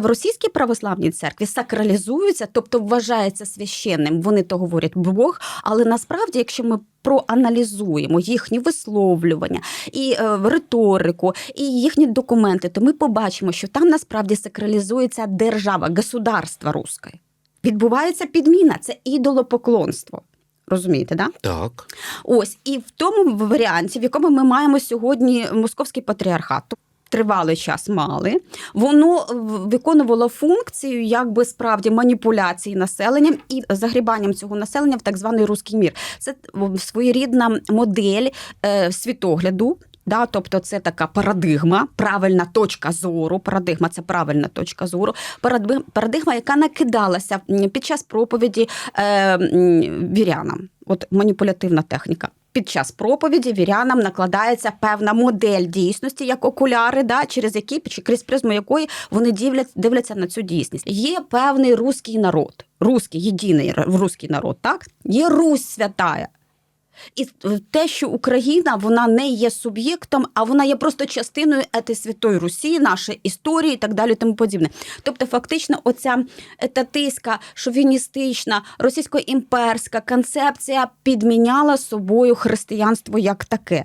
в російській православній церкві сакралізуються, тобто вважається священним. Вони то говорять Бог, але насправді, якщо ми проаналізуємо їхні висловлювання і е, риторику, і їхні документи, то ми побачимо, що там насправді сакралізується держава, государство русське. Відбувається підміна, це ідолопоклонство. Розумієте, да? Так. Ось і в тому варіанті, в якому ми маємо сьогодні московський патріархат. Тривалий час мали, воно виконувало функцію якби справді маніпуляції населенням і загрібанням цього населення в так званий руський мір. Це своєрідна модель е, світогляду. Да, тобто це така парадигма, правильна точка зору. Парадигма це правильна точка зору. Парадигма, яка накидалася під час проповіді е, вірянам. От маніпулятивна техніка. Під час проповіді вірянам накладається певна модель дійсності, як окуляри, да, через які крізь призму якої вони дивляться, дивляться на цю дійсність. Є певний руський народ, руський, єдиний руський народ, так? Є Русь святая. І те, що Україна вона не є суб'єктом, а вона є просто частиною ети святої Русі, нашої історії і так далі, тому подібне. Тобто, фактично, оця етатистська, шовіністична, російсько-імперська концепція підміняла собою християнство як таке.